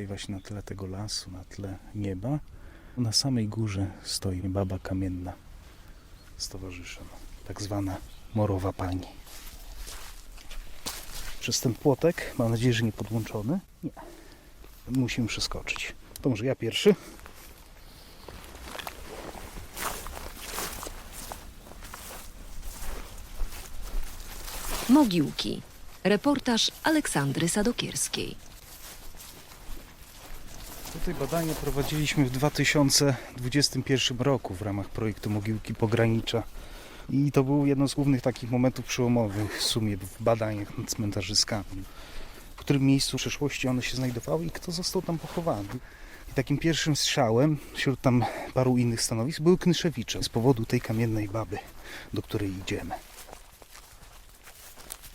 Tutaj właśnie na tle tego lasu, na tle nieba, na samej górze stoi baba kamienna z towarzyszem, tak zwana morowa pani. Przez ten płotek, mam nadzieję, że nie podłączony. Nie. Musimy przeskoczyć. To może ja pierwszy. Mogiłki. Reportaż Aleksandry Sadokierskiej. Tutaj badania prowadziliśmy w 2021 roku w ramach projektu Mogiłki Pogranicza. I to był jeden z głównych takich momentów przełomowych w sumie w badaniach nad cmentarzyskami. W którym miejscu w przeszłości one się znajdowały i kto został tam pochowany. I takim pierwszym strzałem wśród tam paru innych stanowisk były Knyszewicze z powodu tej kamiennej baby, do której idziemy.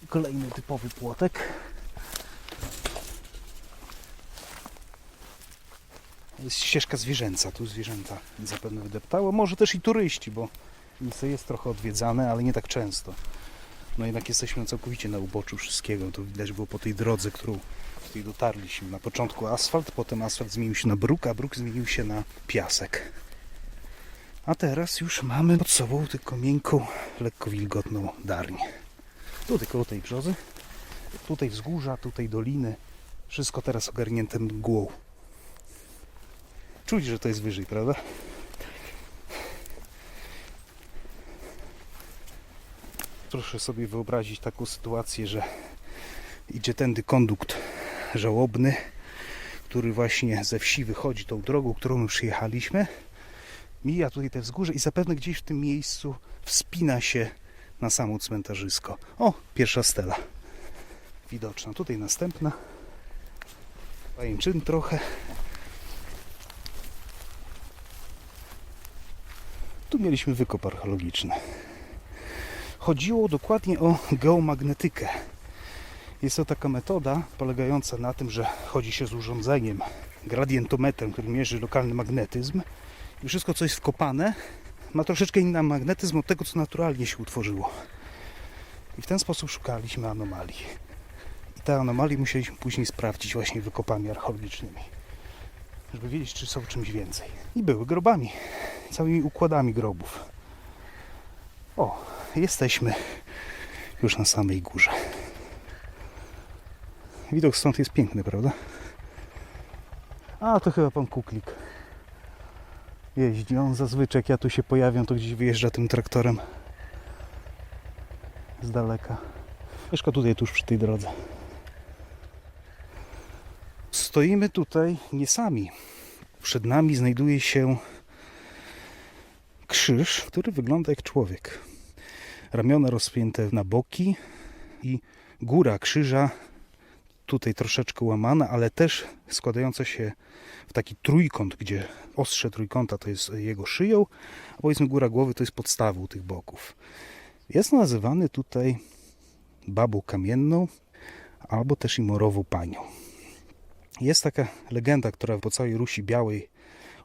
Kolejny typowy płotek. Jest ścieżka zwierzęca. Tu zwierzęta zapewne wydeptało. Może też i turyści, bo miejsce jest trochę odwiedzane, ale nie tak często. No jednak jesteśmy całkowicie na uboczu wszystkiego. To widać było po tej drodze, którą tutaj dotarliśmy. Na początku asfalt, potem asfalt zmienił się na bruk, a bruk zmienił się na piasek. A teraz już mamy pod sobą tylko miękką, lekko wilgotną darnię. Tutaj koło tej brzozy, tutaj wzgórza, tutaj doliny. Wszystko teraz ogarnięte mgłą. Czuć, że to jest wyżej, prawda? Proszę sobie wyobrazić taką sytuację, że idzie tędy kondukt żałobny, który właśnie ze wsi wychodzi tą drogą, którą my przyjechaliśmy. Mija tutaj te wzgórze i zapewne gdzieś w tym miejscu wspina się na samo cmentarzysko. O, pierwsza stela widoczna. Tutaj następna. Pajęczyn trochę. Tu mieliśmy wykop archeologiczny. Chodziło dokładnie o geomagnetykę. Jest to taka metoda polegająca na tym, że chodzi się z urządzeniem, gradientometrem, który mierzy lokalny magnetyzm i wszystko, co jest wkopane, ma troszeczkę inny magnetyzm od tego, co naturalnie się utworzyło. I w ten sposób szukaliśmy anomalii. I te anomalie musieliśmy później sprawdzić właśnie wykopami archeologicznymi, żeby wiedzieć, czy są czymś więcej. I były grobami całymi układami grobów. O, jesteśmy już na samej górze. Widok stąd jest piękny, prawda? A, to chyba pan Kuklik jeździ. On zazwyczaj, jak ja tu się pojawiam, to gdzieś wyjeżdża tym traktorem z daleka. Mieszka tutaj tuż przy tej drodze. Stoimy tutaj nie sami. Przed nami znajduje się krzyż, który wygląda jak człowiek. Ramiona rozpięte na boki i góra krzyża tutaj troszeczkę łamana, ale też składająca się w taki trójkąt, gdzie ostrze trójkąta to jest jego szyją, a powiedzmy góra głowy to jest podstawą tych boków. Jest nazywany tutaj babą kamienną albo też i morową panią. Jest taka legenda, która po całej Rusi Białej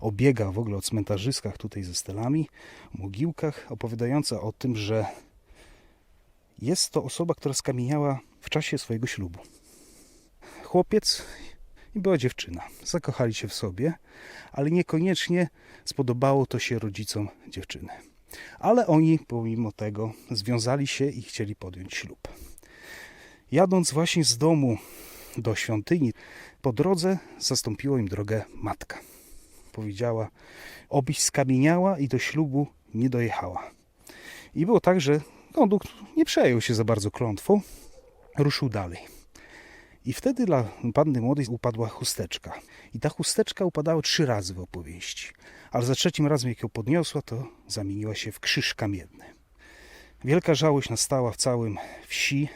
obiega w ogóle o cmentarzyskach tutaj ze stelami, mogiłkach, opowiadająca o tym, że jest to osoba, która skamieniała w czasie swojego ślubu. Chłopiec i była dziewczyna. Zakochali się w sobie, ale niekoniecznie spodobało to się rodzicom dziewczyny. Ale oni pomimo tego związali się i chcieli podjąć ślub. Jadąc właśnie z domu do świątyni, po drodze zastąpiła im drogę matka powiedziała, obyś skamieniała i do ślubu nie dojechała. I było tak, że kondukt nie przejął się za bardzo klątwą, ruszył dalej. I wtedy dla panny młodej upadła chusteczka. I ta chusteczka upadała trzy razy w opowieści. Ale za trzecim razem, jak ją podniosła, to zamieniła się w krzyż kamienny. Wielka żałość nastała w całym wsi.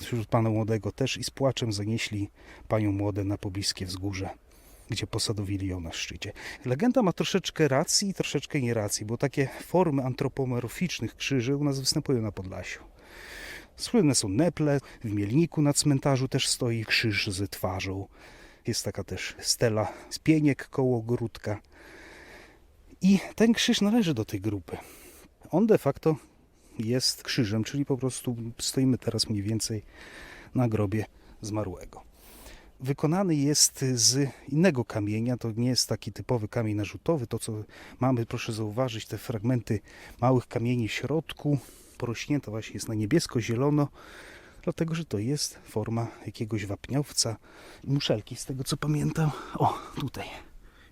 Wśród pana młodego też i z płaczem zanieśli panią młodę na pobliskie wzgórze gdzie posadowili ją na szczycie. Legenda ma troszeczkę racji i troszeczkę nieracji, bo takie formy antropomorficznych krzyży u nas występują na Podlasiu. Słynne są neple, w Mielniku na cmentarzu też stoi krzyż z twarzą. Jest taka też stela z pieniek koło ogródka. I ten krzyż należy do tej grupy. On de facto jest krzyżem, czyli po prostu stoimy teraz mniej więcej na grobie zmarłego. Wykonany jest z innego kamienia, to nie jest taki typowy kamień narzutowy. To, co mamy, proszę zauważyć, te fragmenty małych kamieni w środku, porośnięta właśnie jest na niebiesko-zielono, dlatego że to jest forma jakiegoś wapniowca. Muszelki, z tego co pamiętam. O, tutaj.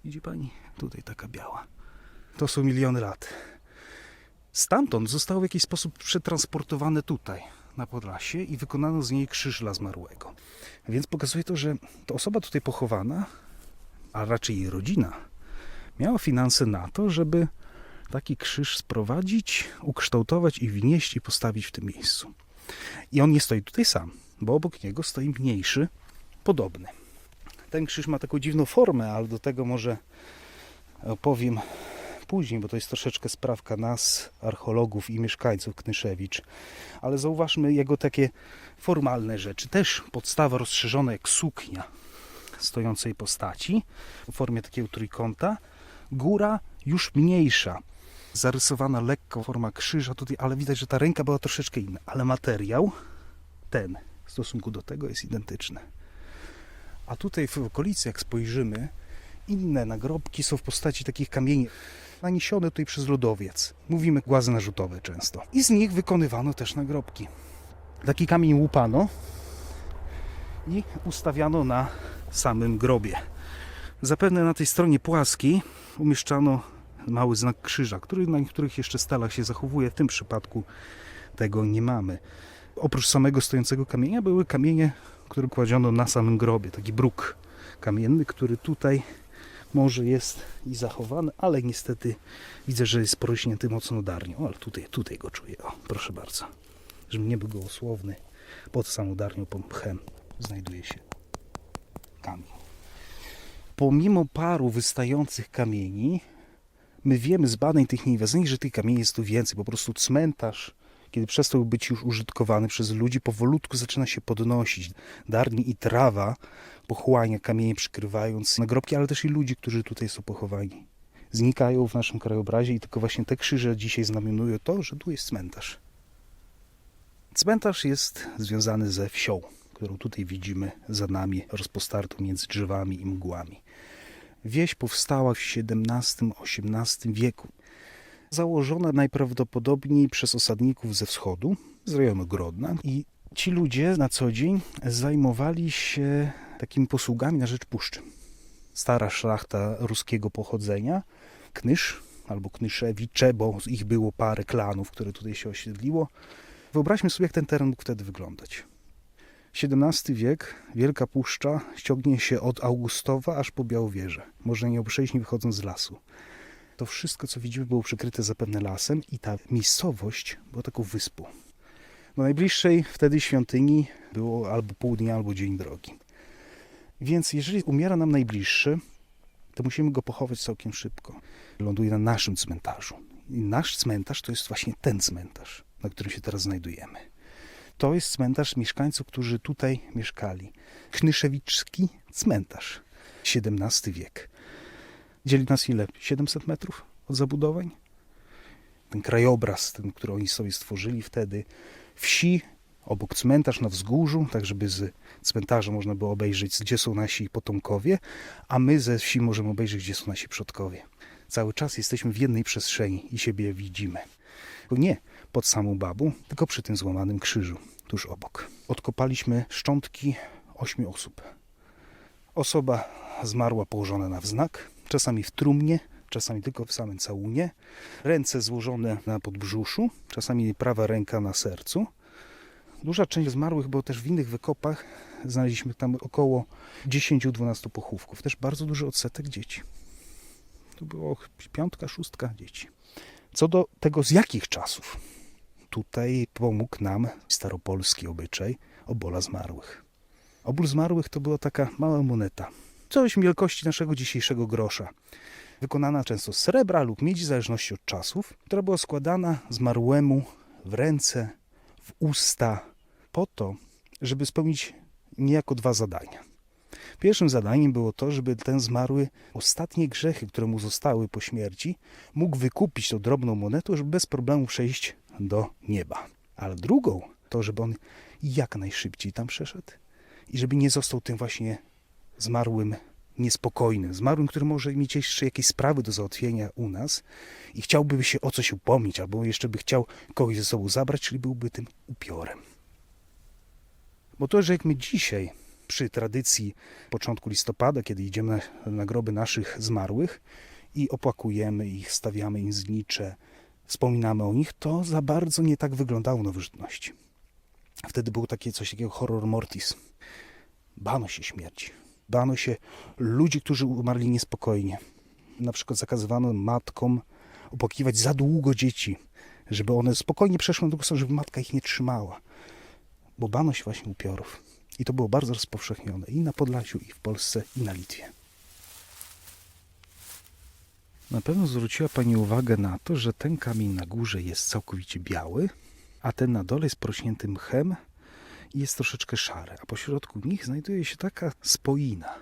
Widzi pani? Tutaj taka biała. To są miliony lat. Stamtąd zostało w jakiś sposób przetransportowane tutaj, na Podlasie i wykonano z niej krzyż dla zmarłego. Więc pokazuje to, że ta osoba tutaj pochowana, a raczej jej rodzina, miała finanse na to, żeby taki krzyż sprowadzić, ukształtować i wnieść i postawić w tym miejscu. I on nie stoi tutaj sam, bo obok niego stoi mniejszy, podobny. Ten krzyż ma taką dziwną formę, ale do tego może opowiem później, bo to jest troszeczkę sprawka nas, archeologów i mieszkańców Knyszewicz. Ale zauważmy jego takie formalne rzeczy. Też podstawa rozszerzona jak suknia stojącej postaci w formie takiego trójkąta. Góra już mniejsza, zarysowana lekko forma krzyża tutaj, ale widać, że ta ręka była troszeczkę inna. Ale materiał ten w stosunku do tego jest identyczny. A tutaj w okolicy, jak spojrzymy, inne nagrobki są w postaci takich kamieni naniesione tutaj przez lodowiec. Mówimy głazy narzutowe często. I z nich wykonywano też nagrobki. Taki kamień łupano i ustawiano na samym grobie. Zapewne na tej stronie płaskiej umieszczano mały znak krzyża, który na niektórych jeszcze stalach się zachowuje. W tym przypadku tego nie mamy. Oprócz samego stojącego kamienia były kamienie, które kładziono na samym grobie. Taki bruk kamienny, który tutaj może jest i zachowany, ale niestety widzę, że jest porośnięty mocno darnią. Ale tutaj, tutaj go czuję. O, proszę bardzo. Żebym nie był gołosłowny. Pod samą darnią, pod mchem znajduje się kamień. Pomimo paru wystających kamieni, my wiemy z badań tych że tych kamieni jest tu więcej. Po prostu cmentarz, kiedy przestał być już użytkowany przez ludzi, powolutku zaczyna się podnosić. Darni i trawa pochłania kamienie, przykrywając nagrobki, ale też i ludzi, którzy tutaj są pochowani. Znikają w naszym krajobrazie i tylko właśnie te krzyże dzisiaj znamionują to, że tu jest cmentarz. Cmentarz jest związany ze wsią, którą tutaj widzimy za nami, rozpostartą między drzewami i mgłami. Wieś powstała w XVII-XVIII wieku. Założona najprawdopodobniej przez osadników ze wschodu, z rejonu Grodna. I ci ludzie na co dzień zajmowali się takimi posługami na rzecz puszczy. Stara szlachta ruskiego pochodzenia, Knysz albo Knyszewicze, bo ich było parę klanów, które tutaj się osiedliło. Wyobraźmy sobie, jak ten teren mógł wtedy wyglądać. XVII wiek, Wielka Puszcza ściągnie się od Augustowa aż po Białowieżę. Można nie przejść nie wychodząc z lasu. To wszystko, co widzimy, było przykryte zapewne lasem i ta miejscowość była taką wyspą. Do najbliższej wtedy świątyni było albo pół dnia, albo dzień drogi. Więc jeżeli umiera nam najbliższy, to musimy go pochować całkiem szybko. Ląduje na naszym cmentarzu. I nasz cmentarz to jest właśnie ten cmentarz, na którym się teraz znajdujemy. To jest cmentarz mieszkańców, którzy tutaj mieszkali. Knyszewicki cmentarz. XVII wiek. Dzieli nas ile? 700 metrów od zabudowań? Ten krajobraz, ten, który oni sobie stworzyli wtedy. Wsi, obok cmentarz na wzgórzu, tak żeby z cmentarza można było obejrzeć, gdzie są nasi potomkowie, a my ze wsi możemy obejrzeć, gdzie są nasi przodkowie. Cały czas jesteśmy w jednej przestrzeni i siebie widzimy. Nie pod samą babą, tylko przy tym złamanym krzyżu, tuż obok. Odkopaliśmy szczątki ośmiu osób. Osoba zmarła położona na wznak, czasami w trumnie, czasami tylko w samym całunie, ręce złożone na podbrzuszu, czasami prawa ręka na sercu. Duża część zmarłych było też w innych wykopach. Znaleźliśmy tam około 10-12 pochówków. Też bardzo duży odsetek dzieci. To było piątka, szóstka dzieci. Co do tego, z jakich czasów, tutaj pomógł nam staropolski obyczaj obola zmarłych. Obóz zmarłych to była taka mała moneta, coś wielkości naszego dzisiejszego grosza, wykonana często z srebra lub miedzi, w zależności od czasów, która była składana zmarłemu w ręce, w usta, po to, żeby spełnić niejako dwa zadania. Pierwszym zadaniem było to, żeby ten zmarły ostatnie grzechy, które mu zostały po śmierci, mógł wykupić tą drobną monetą, żeby bez problemu przejść do nieba. Ale drugą to, żeby on jak najszybciej tam przeszedł i żeby nie został tym właśnie zmarłym niespokojnym, zmarłym, który może mieć jeszcze jakieś sprawy do załatwienia u nas i chciałby się o coś upomnieć, albo jeszcze by chciał kogoś ze sobą zabrać, czyli byłby tym upiorem. Bo to, że jak my dzisiaj przy tradycji początku listopada, kiedy idziemy na, na groby naszych zmarłych i opłakujemy ich, stawiamy im znicze, wspominamy o nich, to za bardzo nie tak wyglądało nowożytności. Wtedy było takie coś takiego horror mortis. Bano się śmierci. Bano się ludzi, którzy umarli niespokojnie. Na przykład zakazywano matkom opłakiwać za długo dzieci, żeby one spokojnie przeszły do głosu, żeby matka ich nie trzymała. Bo bano się właśnie upiorów. I to było bardzo rozpowszechnione i na Podlasiu, i w Polsce, i na Litwie. Na pewno zwróciła Pani uwagę na to, że ten kamień na górze jest całkowicie biały, a ten na dole jest porośnięty mchem i jest troszeczkę szary, a pośrodku nich znajduje się taka spoina.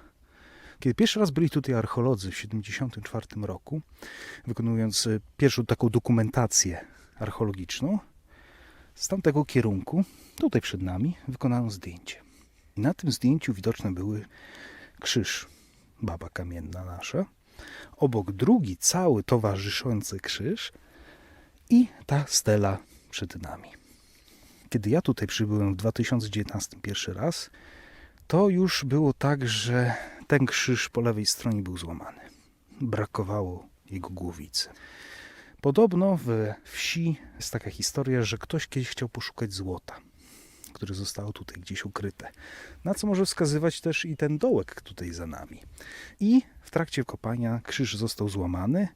Kiedy pierwszy raz byli tutaj archeolodzy w 1974 roku, wykonując e, pierwszą taką dokumentację archeologiczną, z tamtego kierunku, tutaj przed nami, wykonano zdjęcie. I na tym zdjęciu widoczne były krzyż, baba kamienna nasza, obok drugi cały towarzyszący krzyż i ta stela przed nami. Kiedy ja tutaj przybyłem w 2019 pierwszy raz, to już było tak, że ten krzyż po lewej stronie był złamany. Brakowało jego głowicy. Podobno we wsi jest taka historia, że ktoś kiedyś chciał poszukać złota, które zostało tutaj gdzieś ukryte. Na co może wskazywać też i ten dołek tutaj za nami. I w trakcie kopania krzyż został złamany,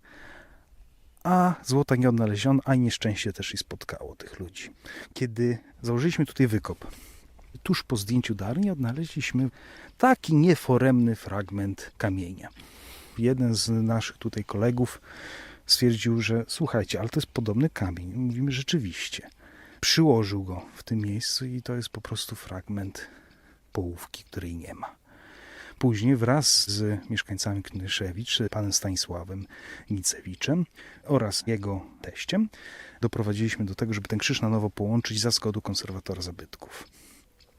a złota nie odnaleziono, a nieszczęście też i spotkało tych ludzi. Kiedy założyliśmy tutaj wykop, tuż po zdjęciu Darni odnaleźliśmy taki nieforemny fragment kamienia. Jeden z naszych tutaj kolegów stwierdził, że słuchajcie, ale to jest podobny kamień. Mówimy rzeczywiście. Przyłożył go w tym miejscu i to jest po prostu fragment połówki, której nie ma. Później wraz z mieszkańcami Knyszewicz, panem Stanisławem Micewiczem oraz jego teściem doprowadziliśmy do tego, żeby ten krzyż na nowo połączyć za zgodą konserwatora zabytków.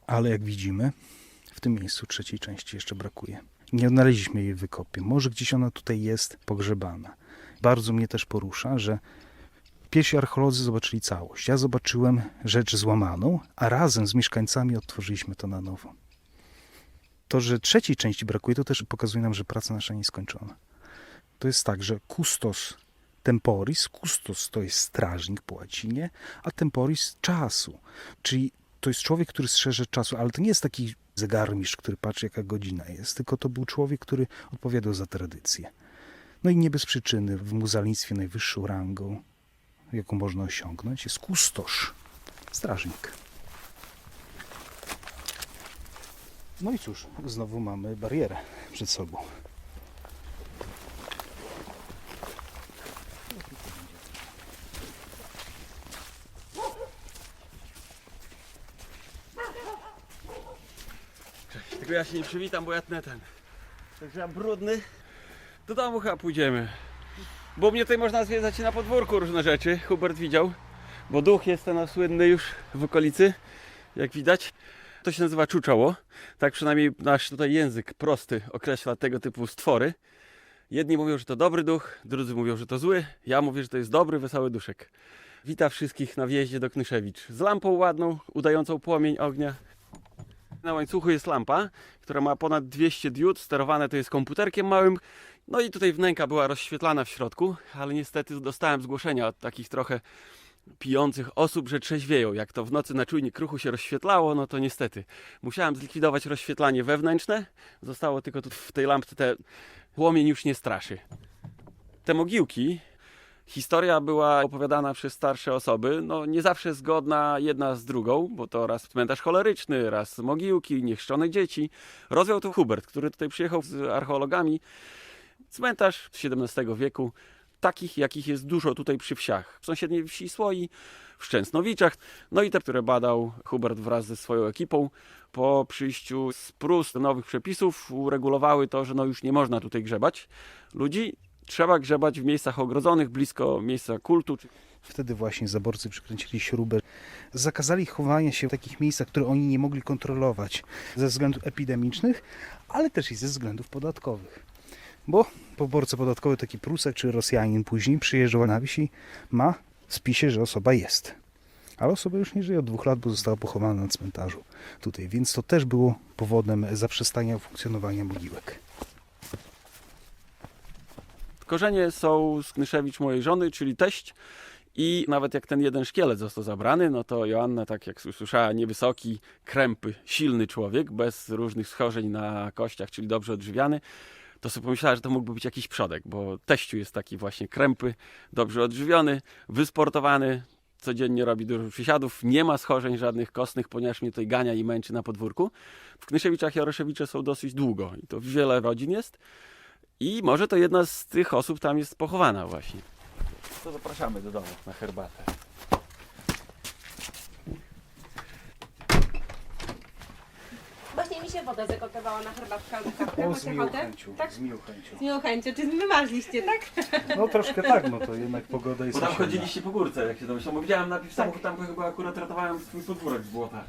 Ale jak widzimy, w tym miejscu trzeciej części jeszcze brakuje. Nie odnaleźliśmy jej w wykopie. Może gdzieś ona tutaj jest pogrzebana. Bardzo mnie też porusza, że pierwsi archeolodzy zobaczyli całość. Ja zobaczyłem rzecz złamaną, a razem z mieszkańcami odtworzyliśmy to na nowo. To, że trzeciej części brakuje, to też pokazuje nam, że praca nasza nie skończona. To jest tak, że custos temporis, custos to jest strażnik po łacinie, a temporis czasu. Czyli to jest człowiek, który strzeże czasu, ale to nie jest taki zegarmistrz, który patrzy, jaka godzina jest, tylko to był człowiek, który odpowiadał za tradycję. No i nie bez przyczyny w muzealnictwie najwyższą rangą, jaką można osiągnąć, jest kustosz, strażnik. No i cóż, znowu mamy barierę przed sobą. Tylko ja się nie przywitam, bo ja tnę ten. Także ja brudny. Do domu chyba pójdziemy. Bo mnie tutaj można zwiedzać i na podwórku różne rzeczy. Hubert widział. Bo duch jest ten słynny już w okolicy. Jak widać. To się nazywa czuczoło. Tak przynajmniej nasz tutaj język prosty określa tego typu stwory. Jedni mówią, że to dobry duch, drudzy mówią, że to zły. Ja mówię, że to jest dobry, wesoły duszek. Wita wszystkich na wjeździe do Knyszewicz. Z lampą ładną, udającą płomień ognia. Na łańcuchu jest lampa, która ma ponad 200 diod, sterowane to jest komputerkiem małym. No i tutaj wnęka była rozświetlana w środku, ale niestety dostałem zgłoszenia od takich trochę pijących osób, że trzeźwieją. Jak to w nocy na czujnik ruchu się rozświetlało, no to niestety musiałem zlikwidować rozświetlanie wewnętrzne. Zostało tylko tu w tej lampce te płomień już nie straszy. Te mogiłki Historia była opowiadana przez starsze osoby, no nie zawsze zgodna jedna z drugą, bo to raz cmentarz choleryczny, raz mogiłki, niechrzczone dzieci. Rozwiał to Hubert, który tutaj przyjechał z archeologami. Cmentarz XVII wieku, takich jakich jest dużo tutaj przy wsiach. W sąsiedniej wsi Słoi, w Szczęsnowiczach, no i te, które badał Hubert wraz ze swoją ekipą. Po przyjściu z Prus nowych przepisów uregulowały to, że no już nie można tutaj grzebać ludzi, trzeba grzebać w miejscach ogrodzonych, blisko miejsca kultu. Wtedy właśnie zaborcy przykręcili śrubę. Zakazali chowania się w takich miejscach, które oni nie mogli kontrolować ze względów epidemicznych, ale też i ze względów podatkowych. Bo poborca podatkowy, taki Prusek czy Rosjanin później przyjeżdżał na wsi i ma w spisie, że osoba jest. Ale osoba już nie żyje od dwóch lat, bo została pochowana na cmentarzu tutaj, więc to też było powodem zaprzestania funkcjonowania mogiłek. Korzenie są z Knyszewicz mojej żony, czyli teść. I nawet jak ten jeden szkielet został zabrany, no to Joanna, tak jak usłyszała, niewysoki, krępy, silny człowiek, bez różnych schorzeń na kościach, czyli dobrze odżywiany, to sobie pomyślała, że to mógłby być jakiś przodek, bo teściu jest taki właśnie krępy, dobrze odżywiony, wysportowany, codziennie robi dużo przysiadów, nie ma schorzeń żadnych kostnych, ponieważ mnie tutaj gania i męczy na podwórku. W Knyszewiczach Jaroszewicze są dosyć długo i to wiele rodzin jest. I może to jedna z tych osób tam jest pochowana właśnie. To zapraszamy do domu na herbatę. Właśnie mi się woda zagotowała na herbatkę albo kawkę. Macie ochotę? Tak? z miłą chęcią. Z miłą chęcią. Czy wymarzliście, tak? No troszkę tak, no to jednak pogoda jest Bo tam chodziliście po górce, jak się domyślam. Bo widziałem napis samochód, tam chyba akurat ratowałem swój podwórek z błota.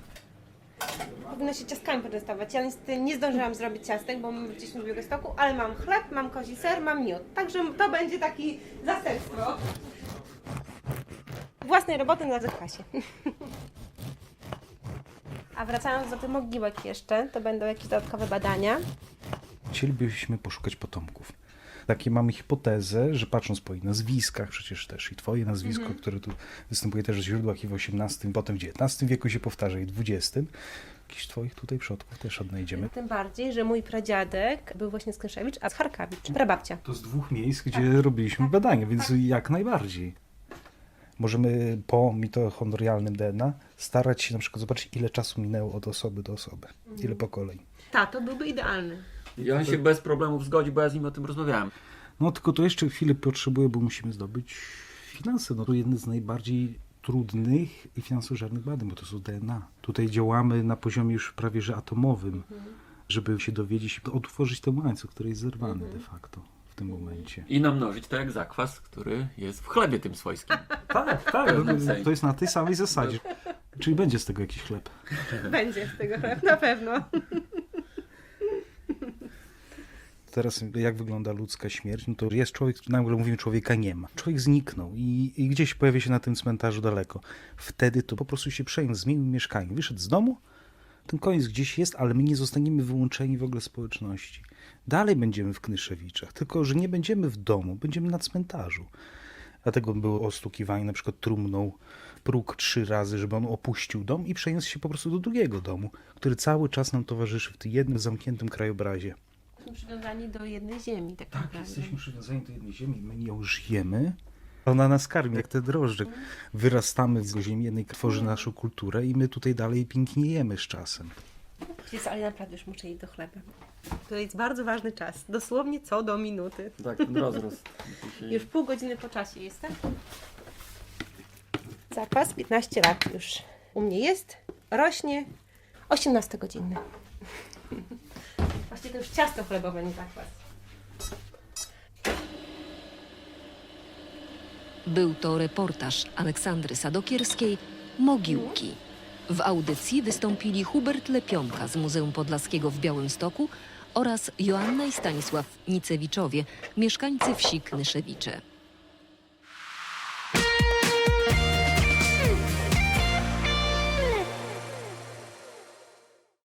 Powinno się ciastkami poczęstować. Ja niestety nie zdążyłam zrobić ciastek, bo my wróciliśmy do Białegostoku, ale mam chleb, mam kozi ser, mam miód. Także to będzie taki zastępstwo. Własnej roboty na zakwasie. A wracając do tych mogiłek jeszcze, to będą jakieś dodatkowe badania. Chcielibyśmy poszukać potomków. Takie mamy hipotezę, że patrząc po ich nazwiskach, przecież też i twoje nazwisko, Mhm. które tu występuje też w źródłach i w XVIII, potem w XIX wieku się powtarza i w XX, jakichś twoich tutaj przodków też odnajdziemy. Tym bardziej, że mój pradziadek był właśnie z Kryszewicz, a z Charkawicz, prababcia. To z dwóch miejsc, gdzie robiliśmy badania, więc jak najbardziej. Możemy po mitochondrialnym DNA starać się na przykład zobaczyć, ile czasu minęło od osoby do osoby, ile pokoleń. Tak, to byłby idealny. I on się bez problemów zgodzi, bo ja z nim o tym rozmawiałem. No tylko to jeszcze chwilę potrzebuję, bo musimy zdobyć finanse. No to jedne z najbardziej trudnych i finansożernych badań, bo to są DNA. Tutaj działamy na poziomie już prawie że atomowym, żeby się dowiedzieć i otworzyć ten łańcuch, który jest zerwany de facto tym momencie. I namnożyć to jak zakwas, który jest w chlebie tym swojskim. Tak, tak. sensie. To jest na tej samej zasadzie. Czyli będzie z tego jakiś chleb. Będzie z tego na pewno. Teraz jak wygląda ludzka śmierć, no to jest człowiek, nagle mówimy człowieka nie ma. Człowiek zniknął i, i gdzieś pojawia się na tym cmentarzu daleko. Wtedy to po prostu się przeniósł, zmienił mieszkanie. Wyszedł z domu, ten koniec gdzieś jest, ale my nie zostaniemy wyłączeni w ogóle społeczności. Dalej będziemy w Knyszewiczach, tylko że nie będziemy w domu, będziemy na cmentarzu. Dlatego było ostukiwanie na przykład trumną próg trzy razy, żeby on opuścił dom i przeniósł się po prostu do drugiego domu, który cały czas nam towarzyszy w tym jednym zamkniętym krajobrazie. Przywiązani do jednej ziemi, tak, Tak, naprawdę. jesteśmy przywiązani do jednej ziemi, my nią żyjemy. Ona nas karmi, jak te drożdże. Wyrastamy z ziemi jednej, tworzy naszą kulturę i my tutaj dalej piękniejemy z czasem. Jest, ale naprawdę już muszę iść do chleba. To jest bardzo ważny czas. Dosłownie co do minuty. Tak, ten rozrost. Już pół godziny po czasie jestem. Zakwas 15 lat już u mnie jest. Rośnie 18 godzinny. Właśnie to już ciasto chlebowe, nie zakwas. Był to reportaż Aleksandry Sadokierskiej Mogiłki. W audycji wystąpili Hubert Lepionka z Muzeum Podlaskiego w Białymstoku oraz Joanna i Stanisław Nicewiczowie, mieszkańcy wsi Knyszewicze.